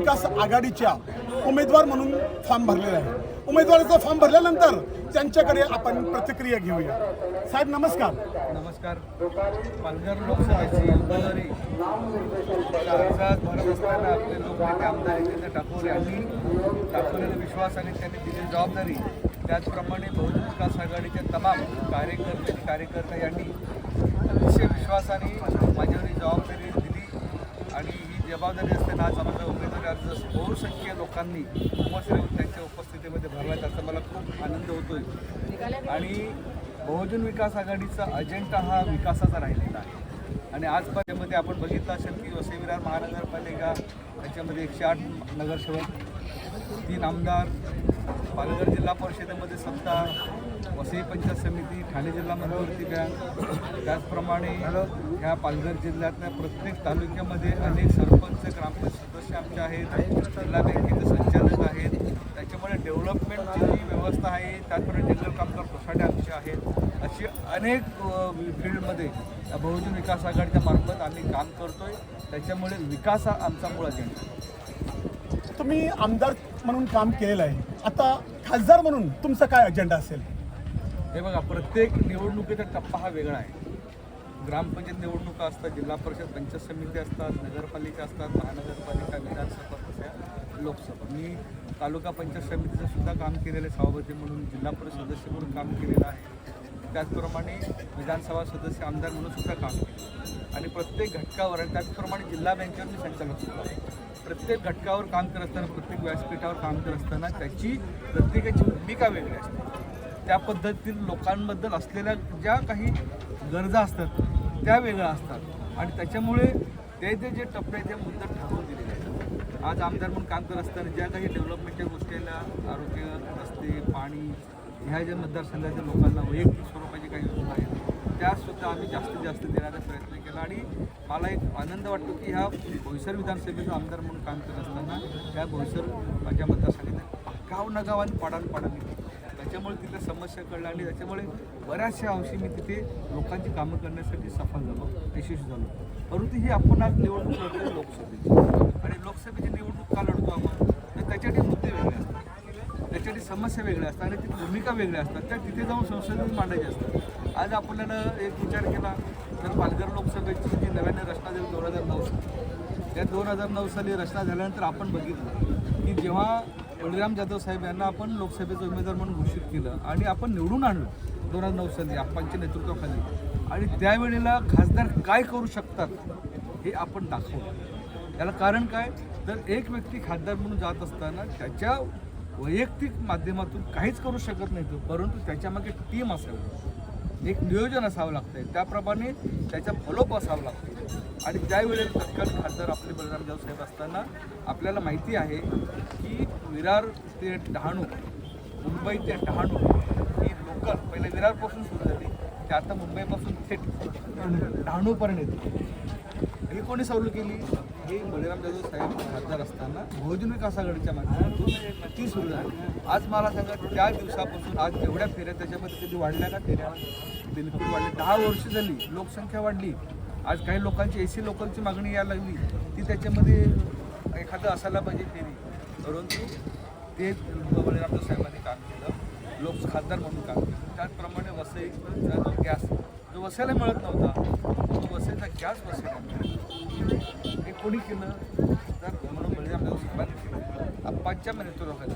महाविकास आघाडीच्या उमेदवार म्हणून फॉर्म भरलेला आहे. उमेदवाराचा फॉर्म भरल्यानंतर त्यांच्याकडे आपण प्रतिक्रिया घेऊया. साहेब नमस्कार. नमस्कार. पालघर लोकसभेची उमेदवारी. अर्जात भरत असताना आपले लोकनेते आमदार जितेंद्र ठाकूर यांनी दाखवलेला विश्वास आणि त्यांनी दिलेली जबाबदारी त्याचप्रमाणे बहुजन विकास आघाडीचे तमाम कार्यकर्ते आणि कार्यकर्ता यांनी अतिशय विश्वासाने माझ्यावरील जबाबदारी जबाबदारी असताना आज आम्हाला उमेदवारी अर्ज बहुसंख्य लोकांनी उपस्थित त्यांच्या उपस्थितीमध्ये भरला त्याचा मला खूप आनंद होतोय. आणि बहुजन विकास आघाडीचा अजेंडा हा विकासाचा राहिलेला आहे. आणि आजपर्यंतमध्ये आपण बघितलं असेल की वसईविरार महानगरपालिका त्याच्यामध्ये एकशे आठ नगरसेवक तीन आमदार पालघर जिल्हा परिषदेमध्ये सत्ता वसई पंचायत समिती ठाणे जिल्हा मध्यवर्ती बँक. त्याचप्रमाणे ह्या पालघर जिल्ह्यातल्या प्रत्येक तालुक्यामध्ये अनेक सरपंच ग्रामपंचायत सदस्य आमचे आहेत. जिल्हा बँकेचे संचालक आहेत. त्याच्यामुळे डेव्हलपमेंटची जी व्यवस्था आहे त्याचप्रमाणे जंगल कामगार सोसायटी आमचे आहेत. अशी अनेक फील्डमध्ये बहुजन विकास आघाडीच्या मार्फत आम्ही काम करतोय. त्याच्यामुळे विकास हा आमचा मूळ अजेंडा आहे. तुम्ही आमदार म्हणून काम केलेलं आहे. आता खासदार म्हणून तुमचा काय अजेंडा असेल? हे बघा प्रत्येक निवडणुकीचा टप्पा हा वेगळा आहे. ग्रामपंचायत निवडणुका असतात जिल्हा परिषद पंचायत समिती असतात नगरपालिका असतात महानगरपालिका विधानसभा तशा लोकसभा. मी तालुका पंचायत समितीचं सुद्धा काम केलेलं आहे सभापती म्हणून जिल्हा परिषद सदस्य म्हणून काम केलेलं आहे. त्याचप्रमाणे विधानसभा सदस्य आमदार म्हणून सुद्धा काम केलं. आणि प्रत्येक घटकावर आणि त्याचप्रमाणे जिल्हा बँकेवर मी संचालक सुद्धा आहे. प्रत्येक घटकावर काम करत असताना प्रत्येक व्यासपीठावर काम करत असताना त्याची प्रत्येकाची भूमिका वेगळी असते. त्या पद्धतीतील लोकांबद्दल असलेल्या ज्या काही गरजा असतात त्या वेगळ्या असतात. आणि त्याच्यामुळे ते ते जे टप्पे आहेत ते मुद्दत ठरवून दिलेले आहेत. आज आमदार म्हणून काम करत असताना ज्या काही डेव्हलपमेंटच्या गोष्टीला आरोग्य रस्ते पाणी ह्या ज्या मतदारसंघाच्या लोकांना वैयक्तिक काही योजना आहेत त्यासुद्धा आम्ही जास्तीत जास्त देण्याचा प्रयत्न केला आणि मला एक आनंद वाटतो की ह्या भोईसर विधानसभेचा आमदार म्हणून काम करत असताना त्या भोईसर माझ्या मतदारसंघात गाव नगाव आणि पाडान पाडान त्याच्यामुळे तिथे समस्या कळल्या आणि त्याच्यामुळे बऱ्याचशा अंशी मी तिथे लोकांची कामं करण्यासाठी सफल झालो यशस्वी झालो. परंतु ही आपण आज निवडणूक लढतो लोकसभेची. आणि लोकसभेची निवडणूक काल लढतो आपण तर त्याच्यासाठी मुद्दे वेगळे असतात त्याच्यासाठी समस्या वेगळ्या असतात आणि ती भूमिका वेगळ्या असतात. त्या तिथे जाऊन संसदेत मांडायच्या असतात. आज आपल्याला एक विचार केला तर पालघर लोकसभेची जी नव्याने रचना झाली दोन हजार नऊ साली. त्या दोन हजार नऊ साली रचना झाल्यानंतर आपण बघितलं की जेव्हा बळीराम जाधव साहेब यांना आपण लोकसभेचा उमेदवार म्हणून घोषित केलं आणि आपण निवडून आणलं दोन हजार नऊ साली आप्पांच्या नेतृत्वाखाली. आणि त्यावेळेला खासदार काय करू शकतात हे आपण दाखवलं. याला कारण काय? तर एक व्यक्ती खासदार म्हणून जात असताना त्याच्या वैयक्तिक माध्यमातून काहीच करू शकत नाही तो परंतु त्याच्यामागे टीम असावी. एक नियोजन असावं लागतंय. त्याप्रमाणे त्याचा फॉलोअप असावं लागतं आणि त्यावेळेला तत्काळ खासदार आपले बलराम साहेब असताना आपल्याला माहिती आहे की विरार ते डहाणू मुंबई ते डहाणू ही लोकल पहिले विरारपासून सुरू झाली ते आता मुंबईपासून थेट डहाणूपर्यंत येते. ही कोणी चालू केली? हे बळीराम जाधव साहेब खासदार असताना बहुजन विकास आघाडीच्या माध्यमातून ती सुरू झाली. आज मला सांगा त्या दिवसापासून आज जेवढ्या फेऱ्या त्याच्यामध्ये कधी वाढल्या का फेऱ्या? बिलकुल वाढल्या. दहा वर्ष झाली लोकसंख्या वाढली. आज काही लोकांची एसी लोकलची मागणी यायला लागली. ती त्याच्यामध्ये एखादं असायला पाहिजे फेरी. परंतु ते बळीरामदेव साहेबांनी काम केलं लोक खासदार म्हणून काम केलं त्याचप्रमाणे वसईचा जो गॅस जो वसायला मिळत नव्हता तो वसईचा गॅस बसायला हे कोणी केलं? तर म्हणून म्हणजे बळीरामदेव साहेबांनी केलं. आप्पांच्या नेतृत्वाखाली.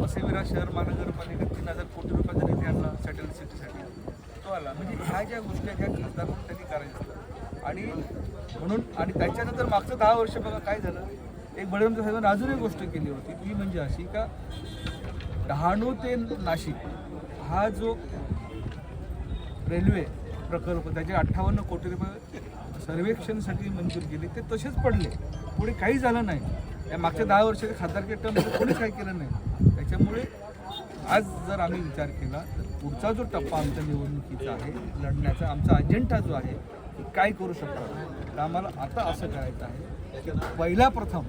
वसईविरा शहर महानगरपालिका तीन हजार कोटी रुपयाचा निधी आणला सॅटेलाईट सिटीसाठी तो आला. म्हणजे ह्या ज्या गोष्टी आहेत ह्या खासदार म्हणून त्यांनी करायच्या असतात आणि म्हणून आणि त्याच्यानंतर मागचं दहा वर्ष बघा काय झालं? एक बळीरामच्या साहेबांनी अजून एक गोष्ट केली होती ती म्हणजे अशी का डहाणू ते नाशिक हा जो रेल्वे प्रकल्प त्याचे अठ्ठावन्न कोटी रुपये सर्वेक्षणसाठी मंजूर केले ते तसेच पडले. पुढे काही झालं नाही. या मागच्या दहा वर्षाच्या खासदारच्या टर्ममध्ये कोणी काही केलं नाही. त्याच्यामुळे आज जर आम्ही विचार केला तर पुढचा जो टप्पा आमच्या निवडणुकीचा आहे लढण्याचा आमचा अजेंडा जो आहे काय करू शकतो? तर आम्हाला आता असं करायचं आहे की पहिला प्रथम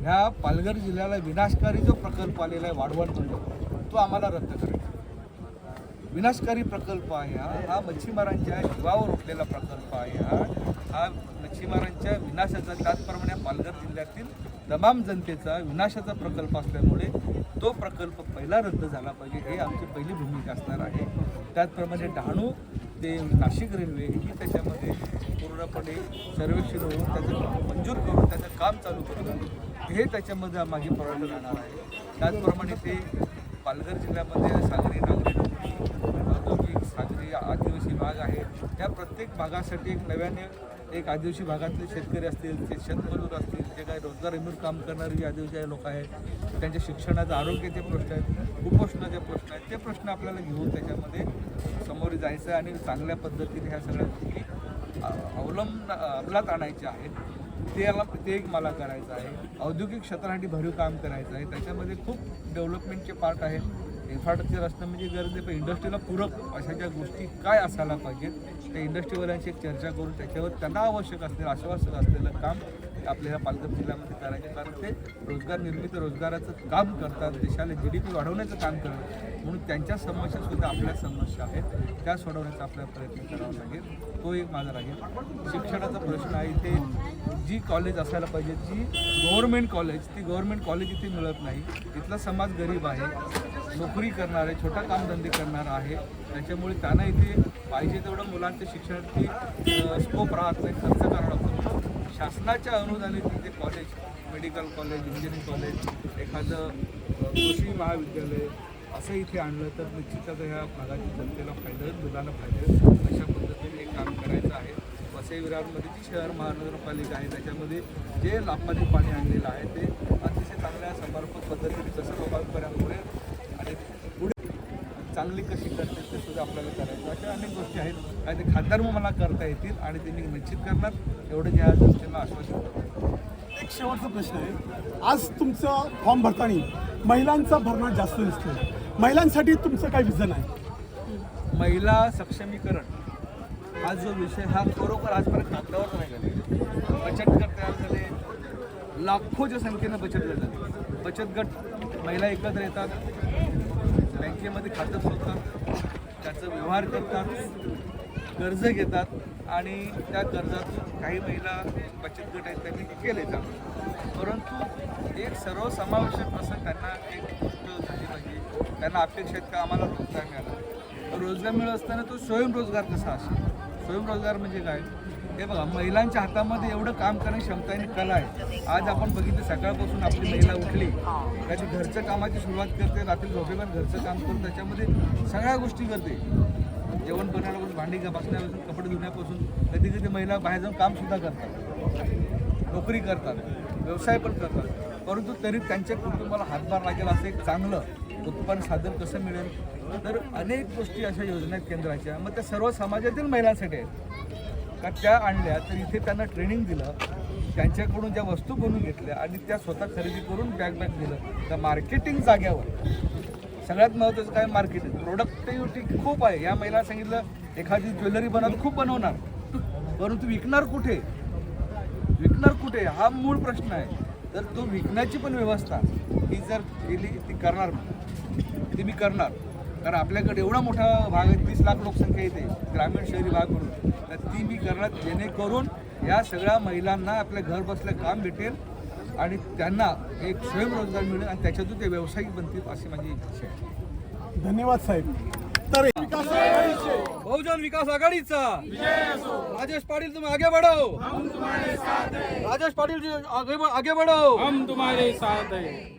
ह्या पालघर जिल्ह्याला विनाशकारी जो प्रकल्प आलेला आहे वाढवण मंडळ तो आम्हाला रद्द करायचा विनाशकारी प्रकल्प आहे हा. हा मच्छीमारांच्या जीवावर उठलेला प्रकल्प आहे हा. हा मच्छीमारांच्या विनाशाचा त्याचप्रमाणे पालघर जिल्ह्यातील तमाम जनतेचा विनाशाचा प्रकल्प असल्यामुळे तो प्रकल्प पहिला रद्द झाला पाहिजे हे आमची पहिली भूमिका असणार आहे. त्याचप्रमाणे डहाणू ते नाशिक रेल्वे ही त्याच्यामध्ये पूर्णपणे सर्वेक्षण होऊन त्याचं मंजूर करून त्याचं काम चालू करून हे त्याच्यामध्ये माझी प्रायोरिटी राहणार आहे. त्याचप्रमाणे ते पालघर जिल्ह्यामध्ये सागरी नागरी औद्योगिक सागरी आदिवासी भाग आहे. त्या प्रत्येक भागासाठी एक नव्याने एक आदिवासी भागातले शेतकरी असतील ते शेतमजूर असतील जे काही रोजगार निर्मित काम करणारे जे आदिवासी लोक आहेत त्यांच्या शिक्षणाचं आरोग्याचे प्रश्न आहेत कुपोषणाचे प्रश्न आहेत ते प्रश्न आपल्याला घेऊन त्याच्यामध्ये समोर जायचं आहे आणि चांगल्या पद्धतीने ह्या सगळ्या गोष्टी अवलंब अंमलात आणायचे आहेत. त्याला ते एक मला करायचं आहे. औद्योगिक क्षेत्रासाठी भरीव काम करायचं आहे. त्याच्यामध्ये खूप डेव्हलपमेंटचे पार्ट आहेत. इन्फ्रास्ट्रक्चर असणं म्हणजे गरज आहे पण इंडस्ट्रीला पूरक अशा ज्या गोष्टी काय असायला पाहिजेत त्या इंडस्ट्रीवाल्यांशी एक चर्चा करून त्याच्यावर त्यांना आवश्यक असलेलं आश्वासक असलेलं काम आपल्याला पालघर जिल्ह्यामध्ये करायचे कारण ते रोजगार निर्मिती रोजगाराचं काम करतात. देशाला जी डी पी वाढवण्याचं काम करतात. म्हणून त्यांच्या समस्या सुद्धा आपल्या समस्या आहेत. त्या सोडवण्याचा आपल्याला प्रयत्न करावा लागेल. तो एक माझा राहील. शिक्षणाचा प्रश्न आहे इथे. जी कॉलेज असायला पाहिजे जी गव्हर्नमेंट कॉलेज ती गव्हर्नमेंट कॉलेज इथे मिळत नाही. इथला समाज गरीब आहे. नोकरी करणार आहे छोटा कामधंदे करणार आहे. त्याच्यामुळे त्यांना इथे पाहिजे तेवढं मुलांच्या शिक्षणाची स्कोप राहत नाही. खर्च करावा लागतो. शासनाच्या अनुदानित इथे college medical college engineering college एखादं कृषी महाविद्यालय असं इथे आणलं तर निश्चितच ह्या भागातील जनतेला फायदा होईल मुलांना फायदा होईल. अशा पद्धतीने एक काम करायचं आहे. वसई विरारमध्ये जी शहर महानगरपालिका आहे त्याच्यामध्ये जे लापाती पाणी आणलेलं आहे ते अतिशय चांगल्या समर्पक पद्धतीने कसं लोकांपर्यंत पुढे आणि पुढे चांगली कशी करते ते सुद्धा आपल्याला करायचं. अशा अनेक गोष्टी आहेत. आणि ते खासदार मला करता येतील आणि ते मी निश्चित करणार. एवढं जे आज जनतेला आश्वासन करतो एक शेवटचा प्रश्न आहे. आज तुमचा फॉर्म भरताना महिलांचा भरणा जास्त दिसतो महिलांसाठी तुमचं काय विजन आहे? महिला सक्षमीकरण हा जो विषय हा खरोखर आजपर्यंत कागदावर नाही झाले बचत गट तयार झाले लाखोच्या संख्येनं बचत गट झाले. बचत गट महिला एकत्र येतात बँकेमध्ये खातं सोडतात त्याचं व्यवहार करतात कर्ज घेतात आणि त्या कर्जातून काही महिला बचत गट आहेत त्यांनी केले जातात. परंतु एक सर्वसमावेशक असं त्यांना एक त्यांना अपेक्षित का आम्हाला रोजगार मिळाला? रोजगार मिळत असताना तो स्वयंरोजगार कसा असेल? स्वयंरोजगार म्हणजे काय? हे बघा महिलांच्या हातामध्ये एवढं काम करण्याची क्षमता आणि कला आहे. आज आपण बघितलं सकाळपासून आपली महिला उठली त्याची घरच्या कामाची सुरुवात करते रात्री झोपेपर्यंत घरचं काम करून त्याच्यामध्ये सगळ्या गोष्टी करते. जेवण बनवण्यापासून भांडी बसण्यापासून कपडे धुण्यापासून कधी कधी महिला बाहेर जाऊन कामसुद्धा करतात. नोकरी करतात व्यवसाय पण करतात. परंतु तरी त्यांच्या कुटुंबाला हातभार लागेल असं एक चांगलं उत्पन्न साधन कसं मिळेल? तर अनेक गोष्टी अशा योजना आहेत केंद्राच्या मग त्या सर्व समाजातील महिलांसाठी आहेत. का त्या आणल्या तर इथे त्यांना ट्रेनिंग दिलं त्यांच्याकडून ज्या वस्तू बनवून घेतल्या आणि त्या स्वतः खरेदी करून बॅग बॅग दिलं. त्या मार्केटिंग जाग्यावर सगळ्यात महत्त्वाचं काय मार्केटिंग प्रोडक्टिव्हिटी खूप आहे. या महिला सांगितलं एखादी ज्वेलरी बनवत खूप बनवणार. परंतु विकणार कुठे? विकणार कुठे? हा मूळ प्रश्न आहे. तर तो विकण्याची पण व्यवस्था ही जर केली ती करणार ती मी करणार. कारण आपल्याकडे एवढा मोठा भाग आहे तीस लाख लोकसंख्या येते ग्रामीण शहरी भाग म्हणून. तर ती मी करणार जेणेकरून या सगळ्या महिलांना आपल्या घर बसल्या काम भेटेल आणि त्यांना एक स्वयंरोजगार मिळेल आणि त्याच्यातून ते व्यावसायिक बनतील अशी माझी इच्छा आहे. धन्यवाद साहेब. तर बहुजन विकास आघाडीचा. राजेश पाटील तुम्ही आगे बढ़ो राजेश पाटील जी आगे आगे बढ़ो हम तुम्हारे साथ हैं।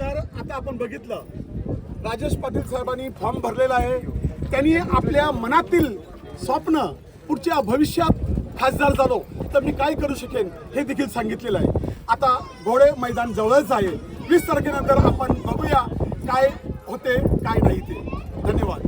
तर आता आपण बघितलं राजेश पाटील साहेबांनी फॉर्म भरलेला आहे. त्यांनी आपल्या मनातील स्वप्न पुढच्या भविष्यात खासदार झालो तर मी काय करू शकेन हे देखील सांगितलेलं आहे. आता घोडे मैदान जवळच आहे. वीस तारखेनंतर आपण बघूया काय होते काय नाही ते. धन्यवाद.